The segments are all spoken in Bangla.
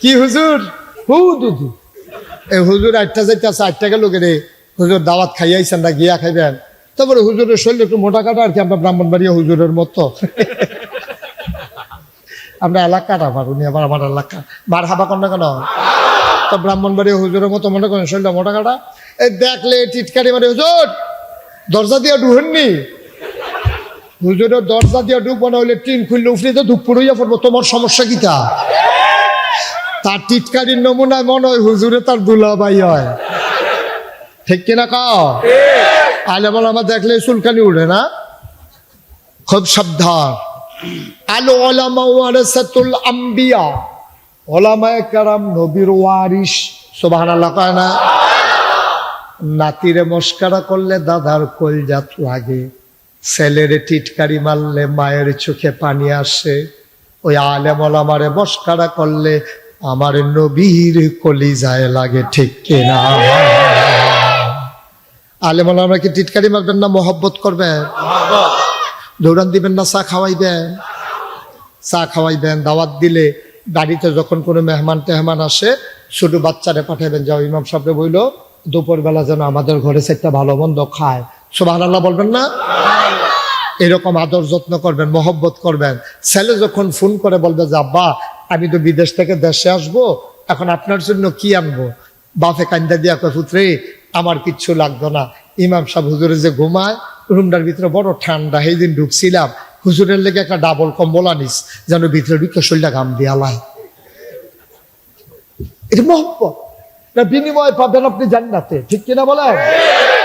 কি হুজুর? হু দুদু এই হুজুর আটটা যাইতে আছে আট টাকা লোকের হুজুর দাওয়াত খাইয়াইছেন না গিয়া খাইবেন। তারপরে হুজুরের শরীর একটু মোটা কাটা আর কি আমরা ব্রাহ্মণবাড়িয়া হুজুরের মতো। আমরা এলাকাটা আমার উনি আবার আমার এলাকা। মার হাবা না কেন? তো ব্রাহ্মণবাড়িয়া হুজুরের মতো মনে করেন শরীরটা মোটা কাটা। এই দেখলে টিটকারি মানে হুজুর দরজা দিয়ে ডুহেননি হুজুরের দরজা দিয়ে ডুব মনে হইলে টিন খুললে উফরে তো ধূপ হইয়া পড়ব। তোমার সমস্যা কিটা তার টিটকারির নমুনা মনে হয় হুজুরে তার দুলাবাই হয়। ঠিক কিনা কাও আলে বল আমার দেখলে চুলকানি উঠে না? খুব সাবধান। আলো ওলামা ওয়ারাসাতুল আম্বিয়া। ওলামায়ে কারাম নবীর ওয়ারিস সুবহানাল্লাহ, কয় না? নাতিরে মস্কারা করলে দাদার কলজাত লাগে। ছেলেরে টিটকারি মারলে মায়ের চোখে পানি আসে। ওই আলেম ওলামারে মস্কারা করলে আমার নবীর কলিজায় লাগে ঠিক কিনা? আলেম ওলামা কি টিটকারি মারবেন না, মোহব্বত করবেন? দৌড়ান দিবেন না, চা খাওয়াইবেন? চা খাওয়াইবেন, দাওয়াত দিলে বাড়িতে যখন কোনো মেহমান টেহমান আসে, ছোট বাচ্চারে পাঠাবেন যাও, ইমাম সাহেব বইল, দুপুরবেলা যেন আমাদের ঘরে একটা ভালো মন্দ খায়। সোবাহ আল্লাহ বলবেন না? এরকম আদর যত্ন করবেন, মহব্বত করবেন। ছেলে যখন ফোন করে বলবে যে, আব্বা আমি তো বিদেশ থেকে দেশে আসব, এখন আপনার জন্য কি আনব? বাফে কান্দা দিয়া কয় আমার কিচ্ছু লাগতো না। ইমাম সাহেব হুজুরে যে ঘুমায়, রুমটার ভিতরে বড় ঠান্ডা সেই দিন ঢুকছিলাম। হুজুরের লেগে একটা ডাবল কম্বল আনিস, যেন ভিতরে ঢুকে শরীরটা ঘাম দিয়ে আলায়। এটা মহব্বত। না, বিনিময় পাবেন আপনি জান্নাতে, ঠিক কিনা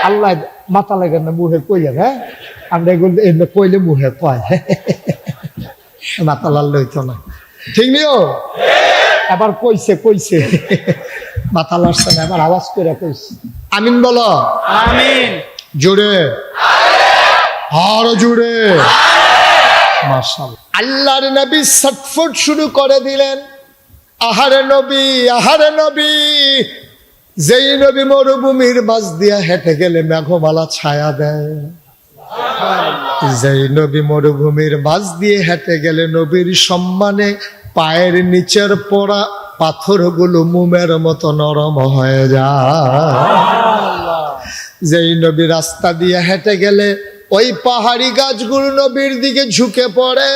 আল্লাহ মাথা লাগেন না, মুহে কইয়া হ্যাঁ? আমরা এগুলো কইলে মুহে কয়। মাথা লাল লইতো না। ঠিক নিও? এবার কইছে কইছে। মাথা লাড়ছে না এবার আওয়াজ করে কইছে। আমিন বলো। আমিন। জোরে। আরও জোরে। আল্লাহর নবী ছটফট শুরু করে দিলেন। আহারে নবী আহারে নবী। যেই নবী মরুভূমির মাঝ দিয়া হেঁটে গেলে মেঘমালা ছায়া দেয়। যেই নবী মরুভূমির মাঝ দিয়ে হেঁটে গেলে নবীর সম্মানে পায়ের নিচের পড়া পাথরগুলো মুমের মতো নরম হয়ে যায়। যেই নবী রাস্তা দিয়ে হেঁটে গেলে ওই পাহাড়ি গাছগুলো নবীর দিকে ঝুঁকে পড়ে।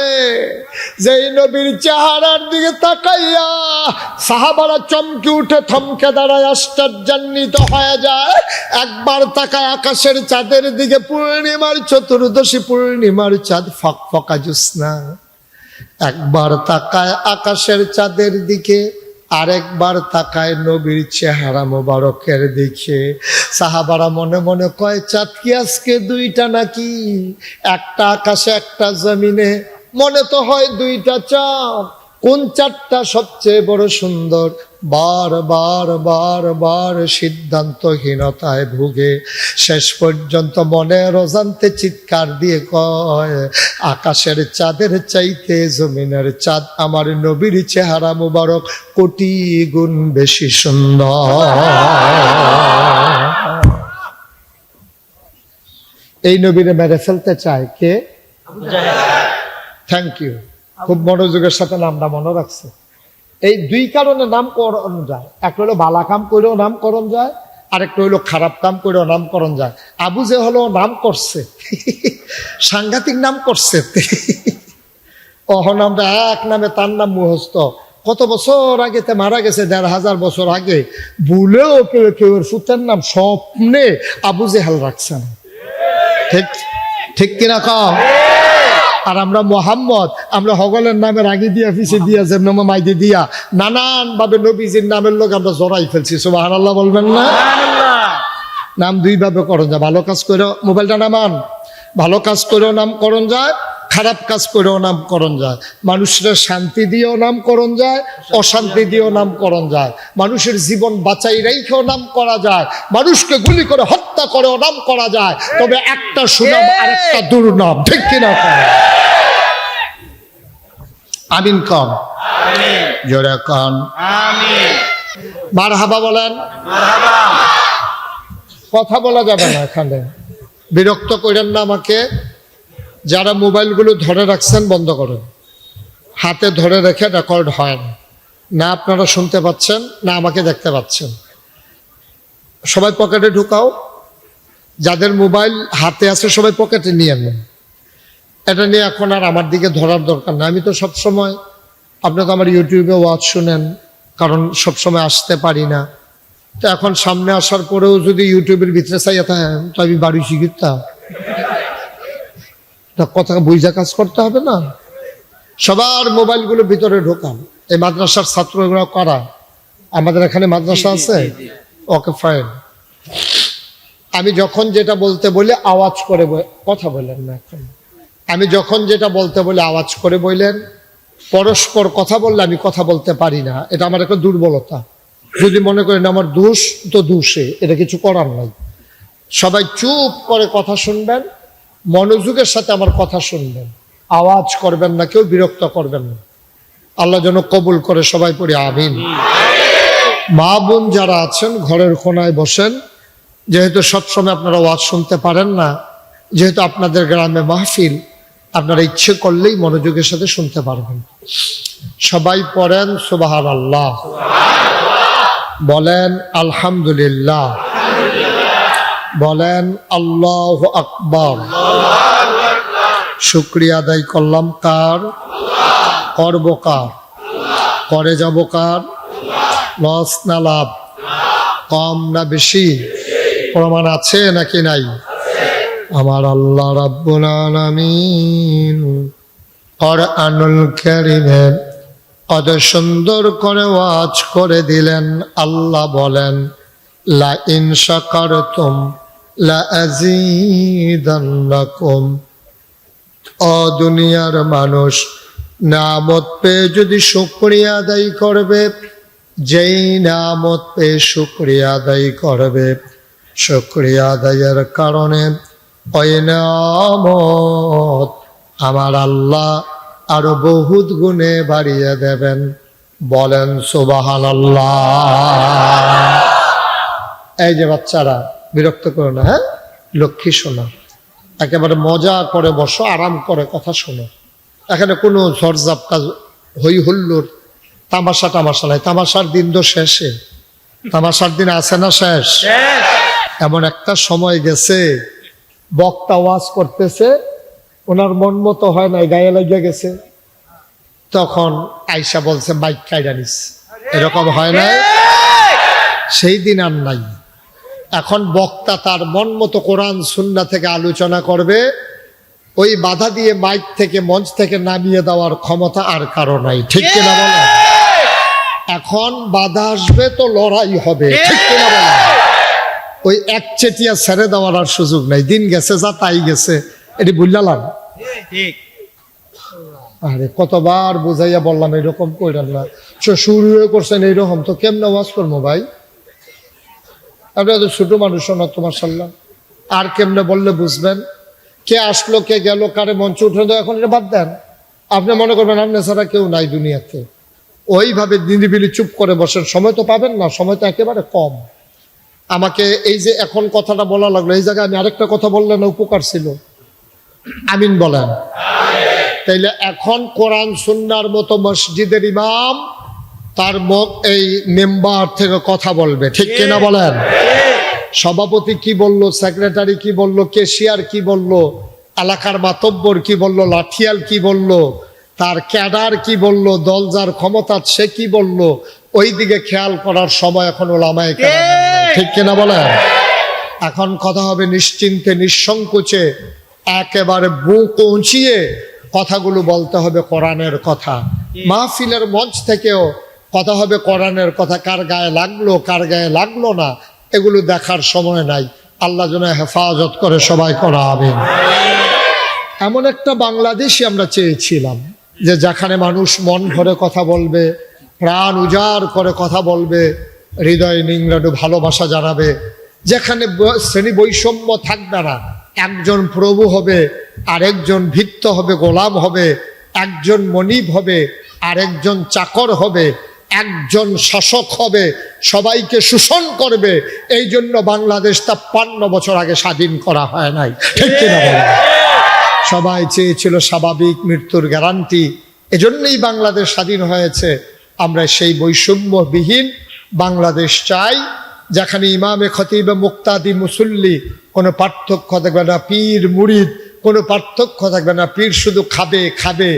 যেই নবীর চেহারার দিকে তাকাইয়া সাহাবারা চমকে উঠে থমকে দাঁড়ায়, আশ্চর্যান্বিত হয়ে যায়। একবার তাকায় আকাশের চাঁদের দিকে, পূর্ণিমার চতুর্দশী, পূর্ণিমার চাঁদ ফক ফকা জুসনা একবার তাকায় আকাশের চাঁদের দিকে আরেকবার তাকায় নবীর চেহারা মোবারকের দেখে সাহাবারা মনে মনে কয় চাঁদ কি আজকে দুইটা নাকি? একটা আকাশে, একটা জমিনে। মনে তো হয় দুইটা চাঁদ। কোন চারটা সবচেয়ে বড় সুন্দর? বার বার বার বার সিদ্ধান্তহীনতায় ভুগে। শেষ পর্যন্ত মনে রোজান্তে চিৎকার দিয়ে কয় আকাশের চাঁদের চাইতে জমিনের চাঁদ আমার নবীর চেহারা মুবারক কোটি গুণ বেশি সুন্দর। এই নবীরে মেরে ফেলতে চায় কে? থ্যাংক ইউ খুব মনোযোগের সাথে নামটা মনে রাখছে। এই দুই কারণে নামকরণ যায়। একটা হলো ভালা কাম করেও নামকরণ যায়, আরেকটা হইল খারাপ কাম করেও নামকরণ যায়। আবু যে হলো নাম করছে, সাংঘাতিক নাম করছে। অহন আমরা এক নামে তার নাম মুহস্ত কত বছর আগে তে মারা গেছে, দেড় হাজার বছর আগে। ভুলেও কেউ কেউ ফুতের নাম স্বপ্নে আবু জেহাল রাখছেন। ঠিক ঠিক কিনা কম আর আমরা মোহাম্মদ আমরা হগলের নামে রাগি দিয়া পিছিয়ে দিয়া যেমন মাইদি দিয়া নানান ভাবে নবীজির নামের লোক আমরা জড়াই ফেলছি। সুবাহ আল্লাহ বলবেন না? নাম দুইভাবে করণ যায়। ভালো কাজ করে মোবাইলটা নামান। ভালো কাজ করেও নামকরণ যায়। খারাপ কাজ করেও নামকরণ যায়। মানুষের শান্তি দিয়েও নামকরণ যায় অশান্তি দিয়েও নামকরণ যায়। মানুষের জীবন বাঁচাই রেখেও নাম করা যায়। মানুষকে গুলি করে হত্যা করেও নাম করা যায়। তবে একটা সুনাম আর একটা দুর্নাম। ঠিক কিনা আমিন কম। জোরে কন। মার হাবা বলেন। কথা বলা যাবে না এখানে। বিরক্ত করেন না আমাকে। যারা মোবাইলগুলো ধরে রাখছেন বন্ধ করেন। হাতে ধরে রেখে রেকর্ড হয় না। না আপনারা শুনতে পাচ্ছেন, না আমাকে দেখতে পাচ্ছেন। সবাই পকেটে ঢুকাও। যাদের মোবাইল হাতে আছে সবাই পকেটে নিয়ে নেন। এটা নিয়ে এখন আর আমার দিকে ধরার দরকার না আমি তো সব সময় আপনি তো আমার ইউটিউবে ওয়াজ শুনেন, কারণ সব সময় আসতে পারি না। তো এখন সামনে আসার পরেও যদি ইউটিউবের ভিতরে চাইয়া থাকেন, তো আমি বাড়ি শিখিতাম তা কথা বুঝা কাজ করতে হবে না। সবার মোবাইলগুলো ভিতরে ঢোকান। এই মাদ্রাসার ছাত্রগুলো করা? আমাদের এখানে মাদ্রাসা আছে? ওকে ফাইন আমি যখন যেটা বলতে বলি আওয়াজ করে কথা বলেন না এখন। আমি যখন যেটা বলতে বলি আওয়াজ করে বললেন পরস্পর কথা বললে আমি কথা বলতে পারি না। এটা আমার একটা দুর্বলতা। যদি মনে করেন আমার দোষ তো দোষে। এটা কিছু করার নাই। সবাই চুপ করে কথা শুনবেন মনোযোগের সাথে আমার কথা শুনবেন। আওয়াজ করবেন না, কেউ বিরক্ত করবেন না। আল্লাহ যেন কবুল করে সবাই পড়ি, আমিন। মা বোন যারা আছেন, ঘরের কোনায় বসেন, যেহেতু সবসময় আপনারা ওয়াজ শুনতে পারেন না, যেহেতু আপনাদের গ্রামে মাহফিল, আপনারা ইচ্ছে করলেই মনোযোগের সাথে শুনতে পারবেন। সবাই পড়েন সুবাহান আল্লাহ বলেন, আলহামদুলিল্লাহ। বলেন, আল্লাহ আকবর। শুক্রিয়া আদায় করলাম কার? করব কার? করে যাব কার? লস না লাভ? কম না বেশি? প্রমাণ আছে নাকি নাই? আমার আল্লাহ রাব্বুল আলামিন কোরআনুল কারীমে কত সুন্দর করে ওয়াজ করে দিলেন। আল্লাহ বলেন লা শাকারতুম লা আযীদান্নাকুম দুনিয়ার মানুষ নামত পেয়ে যদি শুক্রিয়া আদায় করবে, যেই নামত পেয়ে শুক্রিয়া আদায় করবে, শুক্রিয়া আদায়ের কারণে ওই নামত আমার আল্লাহ আরও বহুত গুণে বাড়িয়ে দেবেন। বলেন সুবাহান এই যে বাচ্চারা বিরক্ত করো না হ্যাঁ? লক্ষ্মী শোনা। একেবারে মজা করে বসো আরাম করে কথা শোনো। এখানে কোনো ঝড়ঝাপটা হই হুল্লোর তামাশা টামাশা নাই। তামাশার দিন তো শেষে। তামাশার দিন আছে না শেষ? এমন একটা সময় গেছে বক্তা ওয়াজ করতেছে ওনার মন মতো হয় নাই গায়ে লাগিয়ে গেছে। তখন আয়সা বলছে মাইক কাইরা নিস। এরকম হয় না সেই দিন আর নাই। এখন বক্তা তার মন মতো কোরআন সুন্না থেকে আলোচনা করবে। ওই বাধা দিয়ে মাইক থেকে মঞ্চ থেকে নামিয়ে দেওয়ার ক্ষমতা আর কারও নাই। ঠিক কিনা বলো? এখন বাধা আসবে তো লড়াই হবে। ঠিক কিনা বলো? ওই একচেটিয়া ছেড়ে দেওয়ার আর সুযোগ নাই। দিন গেছে যা তাই গেছে। এটি বুঝলাম? আরে কতবার বুঝাইয়া বললাম এরকম কইরেন না। শুরু করছেন এইরকম তো কেমনে ওয়াজ করব ভাই? আপনি তো ছোট মানুষ না তোমার সাল্লাম। আর কেমনে বললে বুঝবেন? কে আসলো, কে গেল, কারে মঞ্চ উঠে দেয় এখন এটা বাদ দেন। আপনি মনে করবেন আপনি ছাড়া কেউ নাই দুনিয়াতে। ওইভাবে নিরিবিলি চুপ করে বসেন, সময় তো পাবেন না, সময় তো একেবারে কম। আমাকে এই যে এখন কথাটা বলা লাগল, এই জায়গায় আমি আরেকটা কথা বললেন উপকার ছিল। আমিন বলেন। তাইলে এখন কোরআন, সুন্নার মতো মসজিদের ইমাম তার এই মেম্বার থেকে কথা বলবে ঠিক কিনা বলেন? সভাপতি কি বলল সেক্রেটারি কি বলল কেশিয়ার কি বলল এলাকার মাতব্বর কি বলল লাঠিয়াল কি বলল তার ক্যাডার কি বলল দল যার ক্ষমতা সে কি বলল ওই দিকে খেয়াল করার সময় এখন ওলামায়। ঠিক। কিনা বলেন? এখন কথা হবে নিশ্চিন্তে নিঃসংকোচে একেবারে বুক উঁচিয়ে কথাগুলো বলতে হবে কোরআনের কথা। মাহফিলের মঞ্চ থেকেও কথা হবে কোরআনের কথা, কার গায়ে লাগল, কার গায়ে লাগল না, এগুলো দেখার সময় নাই। আল্লাহ যেন হেফাজত করে সবাই করা হবে এমন একটা বাংলাদেশই আমরা চেয়েছিলাম, যে যেখানে মানুষ মন ভরে কথা বলবে, প্রাণ উজাড় করে কথা বলবে, হৃদয় নিংড়ানো ভালোবাসা জানাবে, যেখানে শ্রেণি বৈষম্য থাকবে না, একজন প্রভু হবে, আরেকজন ভিত্ত হবে, গোলাম হবে, একজন মনিব হবে, আরেকজন চাকর হবে একজন শাসক হবে, সবাইকে শোষণ করবে এই জন্য বাংলাদেশ তাপ্পান্ন বছর আগে স্বাধীন করা হয় নাই। ঠিক কিনা সবাই চেয়েছিল স্বাভাবিক মৃত্যুর গ্যারান্টি এজন্যই বাংলাদেশ স্বাধীন হয়েছে। আমরা সেই বৈষম্যবিহীন বাংলাদেশ চাই, যেখানে ইমামে খতিবে মুক্তাদি মুসল্লি কোনো পার্থক্য থাকবে না, পীর মুরিদ কোনো পার্থক্য থাকবে না, পীর শুধু খাবে খাবে,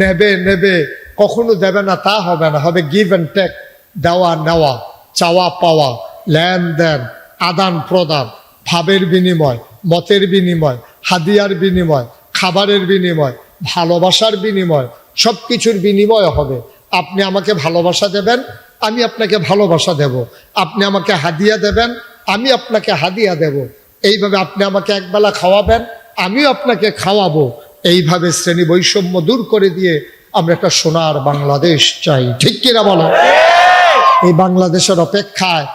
নেবে নেবে। কখনো দেবে না, তা হবে না। হবে গিভ অ্যান্ড টেক দেওয়া, নেওয়া, চাওয়া, পাওয়া, লেনদেন, আদান প্রদান, ভাবের বিনিময়, মতের বিনিময়, হাদিয়ার বিনিময়, খাবারের বিনিময়, ভালোবাসার বিনিময় সব কিছুর বিনিময় হবে। আপনি আমাকে ভালোবাসা দেবেন, আমি আপনাকে ভালোবাসা দেব। আপনি আমাকে হাদিয়া দেবেন, আমি আপনাকে হাদিয়া দেব। এইভাবে আপনি আমাকে একবেলা খাওয়াবেন, আমিও আপনাকে খাওয়াবো। এইভাবে শ্রেণি বৈষম্য দূর করে দিয়ে আমরা একটা সোনার বাংলাদেশ চাই। ঠিক কিনা বলো? এই বাংলাদেশের অপেক্ষায়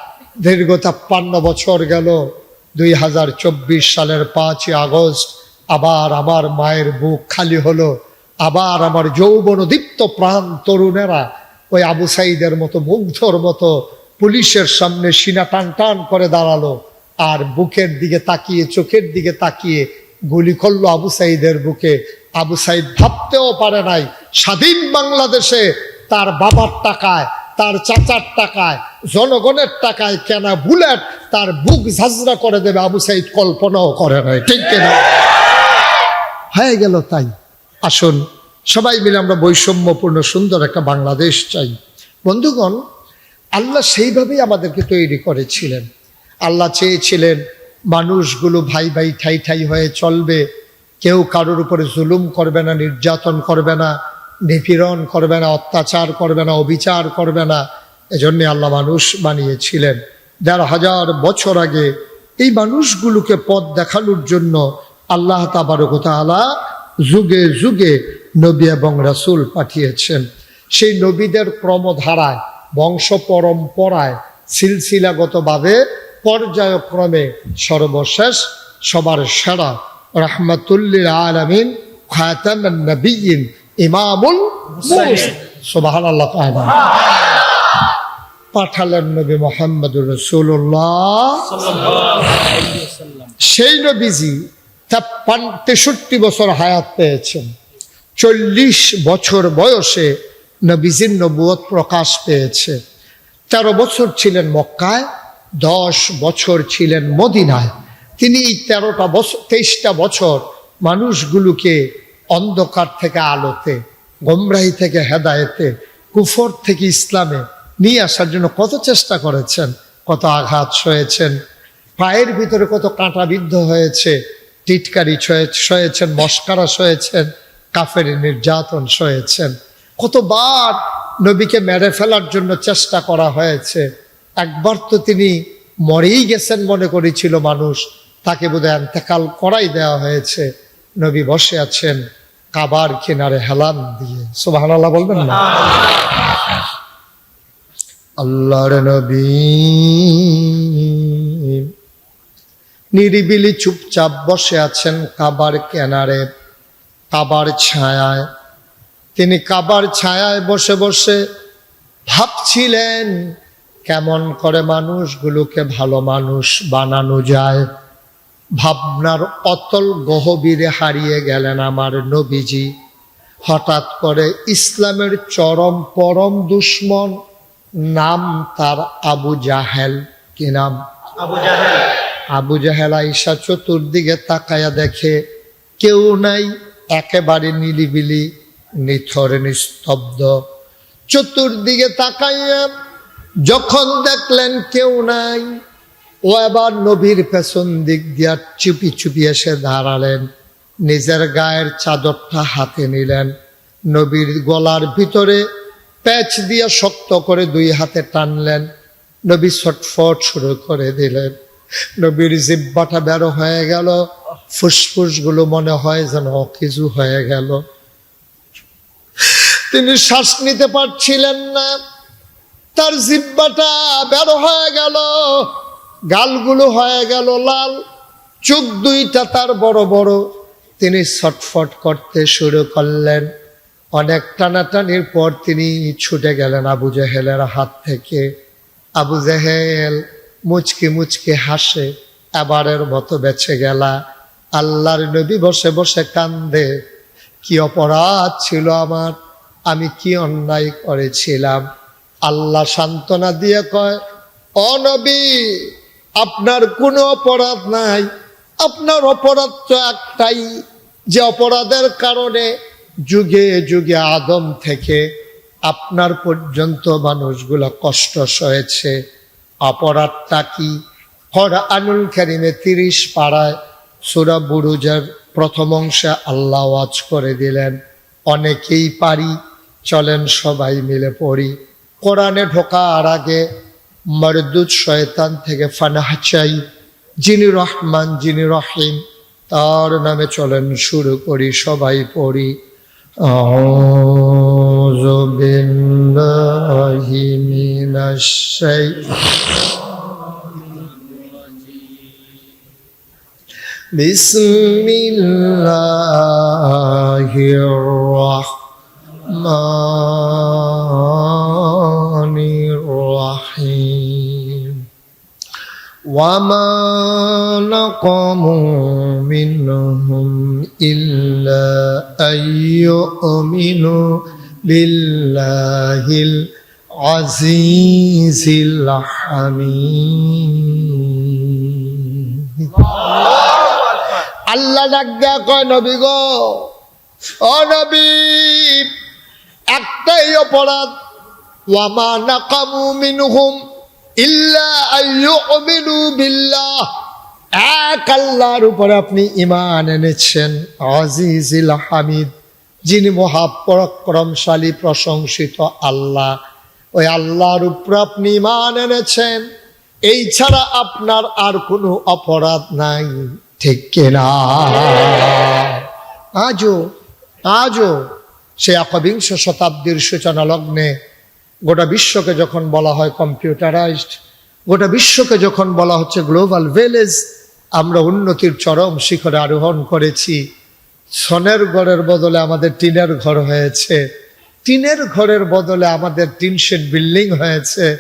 দীর্ঘ ছাপ্পান্ন বছর গেল। দুই হাজার চব্বিশ সালের পাঁচই আগস্ট আবার আমার মায়ের বুক খালি হলো। আবার আমার যৌবন দীপ্ত প্রাণ তরুণেরা ওই আবু সাইদের মতো মুগ্ধর মতো পুলিশের সামনে সিনা টান টান করে দাঁড়াল আর বুকের দিকে তাকিয়ে, চোখের দিকে তাকিয়ে গুলি করল আবু সাইদের বুকে। আবু সাইদ ভাবতেও পারে নাই, স্বাধীন বাংলাদেশে তার বাবার টাকায়, তার চাচার টাকায়, জনগণের টাকায় কেনা বুলেট তার বুক ঝাঁঝরা করে দেবে আবু সাইদ কল্পনাও করে নাই, ঠিক কিনা? হয়ে গেল তাই। আসুন, সবাই মিলে আমরা বৈষম্যপূর্ণ সুন্দর একটা বাংলাদেশ চাই। বন্ধুগণ, আল্লাহ সেইভাবেই আমাদেরকে তৈরি করেছিলেন। আল্লাহ চেয়েছিলেন মানুষগুলো ভাই ভাই ঠাই ঠাই হয়ে চলবে কেউ কারোর উপরে জুলুম করবে না, নির্যাতন করবে না, নিপীড়ন করবে না, অত্যাচার করবে না, অবিচার করবে না। এজন্যে আল্লাহ মানুষ বানিয়েছিলেন। দেড় হাজার বছর আগে এই মানুষগুলোকে পথ দেখানোর জন্য আল্লাহ তাবারকতালা যুগে যুগে নবী এবং রাসূল পাঠিয়েছেন। সেই নবীদের ক্রমধারায়, বংশ পরম্পরায়, সিলসিলাগতভাবে পর্যায়ক্রমে সর্বশেষ সবার সেরা রহমতুল্লিল আলমিন খাতাম নবীন ইমামুল সুবাহান আল্লাহ পাঠালেন নবী মোহাম্মদুর রসুল্লাহ সেই নবীজি তেপ্পান তেষট্টি বছর হায়াত পেয়েছেন। চল্লিশ বছর বয়সে নবীজির নবুয়ত প্রকাশ পেয়েছে। তেরো বছর ছিলেন মক্কায় দশ বছর ছিলেন মদিনায়। তিনি এই তেরোটা বছর তেইশটা বছর মানুষগুলোকে অন্ধকার থেকে আলোতে, গোমরাহি থেকে হেদায়েতে, কুফর থেকে ইসলামে নিয়ে আসার জন্য কত চেষ্টা করেছেন, কত আঘাত সয়েছেন পায়ের ভিতরে কত কাঁটা বিদ্ধ হয়েছে, টিটকারি সয়ে- সয়েছেন মস্কারা সয়েছেন কাফের নির্যাতন সয়েছেন কতবার নবীকে মেরে ফেলার জন্য চেষ্টা করা হয়েছে। একবার তো তিনি মরেই গেছেন মনে করেছিল মানুষ। তাকে বোধহয় এন্তেকাল করাই দেওয়া হয়েছে। নবী বসে আছেন কাবার কিনারে হেলান দিয়ে। সুবাহান আল্লাহ বলবেন না? আল্লাহর নবী নিরিবিলি চুপচাপ বসে আছেন কাবার কেনারে, কাবার ছায়ায়। তিনি কাবার ছায়ায় বসে বসে ভাবছিলেন, কেমন করে মানুষগুলোকে ভালো মানুষ বানানো যায়। ভাবনার অতল গহবীরে হারিয়ে গেলেন আমার নবীজি। হঠাৎ করে ইসলামের চরম পরম দুশ্মন নাম তার আবু জাহেল। কি নাম? আবু জাহেল। আবু জাহেল আইসা চতুর্দিকে তাকায়া দেখে কেউ নাই একেবারে নিলিবিলি নিথর নিস্তব্ধ। চতুর্দিকে তাকাইয়া যখন দেখলেন কেউ নাই ও এবার নবীর পেছন দিক দিয়া চুপি চুপি এসে দাঁড়ালেন। নিজের গায়ের চাদরটা হাতে নিলেন। নবীর গলার ভিতরে প্যাচ দিয়ে শক্ত করে দুই হাতে টানলেন। নবী ছটফট শুরু করে দিলেন। নবীর জিব্বাটা বেরো হয়ে গেল। ফুসফুসগুলো মনে হয় যেন অকিজু হয়ে গেল। তিনি শ্বাস নিতে পারছিলেন না। তার জিব্বাটা বের হয়ে গেল। গালগুলো হয়ে গেল লাল, চোখ দুইটা তার বড় বড়। তিনি ছটফট করতে শুরু করলেন। অনেক টানাটানির পর তিনি ছুটে গেলেন আবু জাহেলের হাত থেকে। আবু জাহেল মুচকি মুচকি হাসে, এবারের মতো বেঁচে গেলা। আল্লাহর নবী বসে বসে কান্দে, কি অপরাধ ছিল আমার? আমি কি অন্যায় করেছিলাম? আল্লাহ সান্ত্বনা দিয়ে কয় অনবী আপনার কোনো অপরাধ নাই। আপনার অপরাধ তো একটাই, যে অপরাধের কারণে যুগে যুগে আদম থেকে আপনার পর্যন্ত মানুষগুলো কষ্ট সয়েছে। অপরাধটা কি? হর আনুল কারিমে তিরিশ পাড়ায় সুরা বুরুজের প্রথম অংশে আল্লাহ ওয়াজ করে দিলেন, অনেকেই পারি, চলেন সবাই মিলে পড়ি। কোরআনে ঢোকার আগে মরদুদ শয়তান থেকে ফানাহ চাই যিনি রহমান যিনি রহিম তার নামে চলেন শুরু করি সবাই পড়ি أعوذ بالله من الشيطان بسم الله الرحمن وما نقموا منهم إلا أن يؤمنوا بالله العزيز الحميد আল্লাহ ডাক দেয়া কয় নবী গো ও নবী একটাই অপরাধ ওয়ামা নাকামু মিনহুম ইল্লা আইয়ুমিনু বিল্লাহ। এক আল্লাহর আপনি ইমান এনেছেন, আজিজিল হামিদ, যিনি মহাপরাক্রমশালী, প্রশংসিত আল্লাহ। ওই আল্লাহর উপর আপনি ইমান এনেছেন। এই ছাড়া আপনার আর কোনো অপরাধ নাই, ঠিক কিনা আজও আজও সে একবিংশ শতাব্দীর সূচনা লগ্নে গোটা বিশ্বকে যখন বলা হয় কম্পিউটারাইজড গোটা বিশ্বকে যখন বলা হচ্ছে গ্লোবাল ভিলেজ আমরা উন্নতির চরম শিখরে আরোহণ করেছি। সনের ঘরের বদলে আমাদের টিনের ঘর হয়েছে। টিনের ঘরের বদলে আমাদের টিন শেড বিল্ডিং হয়েছে।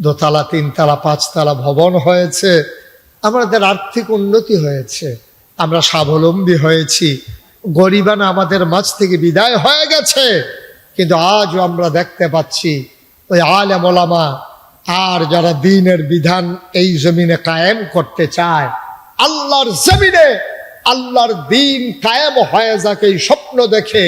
দোতলা, তিনতলা, পাঁচতলা ভবন হয়েছে। আমাদের আর্থিক উন্নতি হয়েছে। আমরা স্বাবলম্বী হয়েছি। গরিবানা আমাদের মাঝ থেকে বিদায় হয়ে গেছে। কিন্তু আজও আমরা দেখতে পাচ্ছি ওই আলেম ওলামা আর যারা দিনের বিধান এই জমিনে কায়েম করতে চায় আল্লাহর জমিনে আল্লাহর দিন কায়েম হয়ে যাকে এই স্বপ্ন দেখে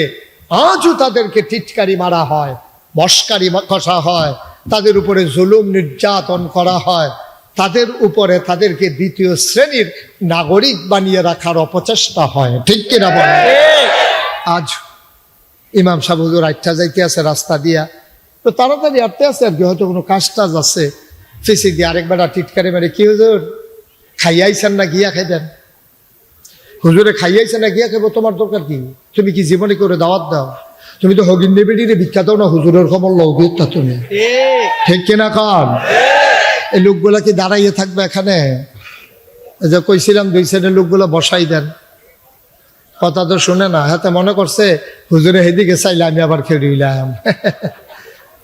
আজও তাদেরকে টিটকারি মারা হয় মস্কারি কষা হয় তাদের উপরে জুলুম নির্যাতন করা হয় তাদের উপরে তাদেরকে দ্বিতীয় শ্রেণির নাগরিক বানিয়ে রাখার অপচেষ্টা হয়। ঠিক কিনা বলে আজ ইমাম সাহেব হুজুর আইটা যাইতে আছে রাস্তা দিয়া তো তাড়াতাড়ি আটতে আছে আর কি, হয়তো কোনো কাজ টাজ আছে। ফিসি দিয়ে আরেকবার টিটকারি মেরে, কি হুজুর? খাইয়াইছেন না গিয়া খাইবেন? হুজুরে খাইয়াইছেন না গিয়া খাইবো, তোমার দরকার কি? তুমি কি জীবনে করে দাওয়াত দাও? তুমি তো হগিন নেবেডিরে বিখ্যাত না, হুজুরের খবর লৌকিক তা তুমি। ঠিক কিনা কান? এই লোকগুলা কি দাঁড়াইয়ে থাকবে এখানে? যে কইছিলাম দুই সাইডের লোকগুলো বসাই দেন। কথা তো শুনে না হাতে মনে করছে, হুজুরে হেদিকে চাইলে আমি আবার খেড়িলাম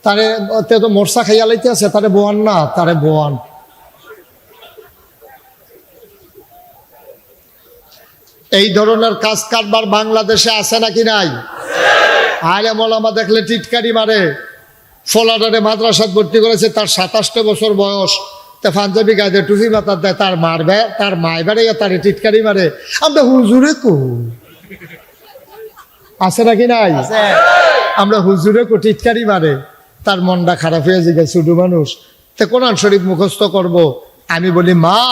তারে তে তো মোরসা খাইয়া লাইতে আছে তারে বোয়ান না তারে বোয়ান। এই ধরনের কাজ কারবার বাংলাদেশে আছে নাকি নাই? আলে মলামা দেখলে টিটকারি মারে। ফলাডারে মাদ্রাসাত ভর্তি করেছে তার সাতাশটা বছর বয়স। তা পাঞ্জাবি গায়ে টুপি মাথার দেয় তার মারবে তার মায় বেড়ে তারে টিটকারি মারে। আমরা হুজুরে কু। আছে নাকি নাই? আমরা হুজুরে কু টিটকারি মারে। তার মনটা খারাপ হয়ে যায়, ছোট মানুষ। তো কোরআন শরীফ মুখস্থ করব। আমি বলি, মা,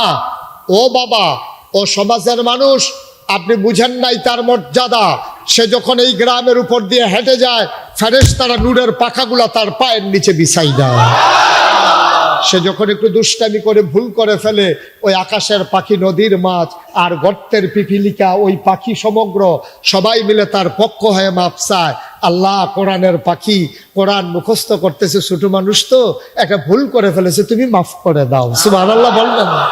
ও বাবা, ও সমাজের মানুষ, আপনি বুঝেন নাই তার মর্যাদা। সে যখন এই গ্রামের উপর দিয়ে হেঁটে যায় ফেরেস তারা নুরের পাখাগুলা তার পায়ের নিচে বিছাই দেয়। সে যখন একটু দুষ্টামি করে ভুল করে ফেলে, ওই আকাশের পাখি, নদীর মাছ আর গর্তের পিপিলিকা, ওই পাখি সমগ্র সবাই মিলে তার পক্ষ হয়ে মাপ চায়। আল্লাহ কোরআনের পাখি, কোরআন মুখস্থ করতেছে ছোট মানুষ তো একটা ভুল করে ফেলেছে, তুমি মাফ করে দাও। সুবহানাল্লাহ, বলবেন না।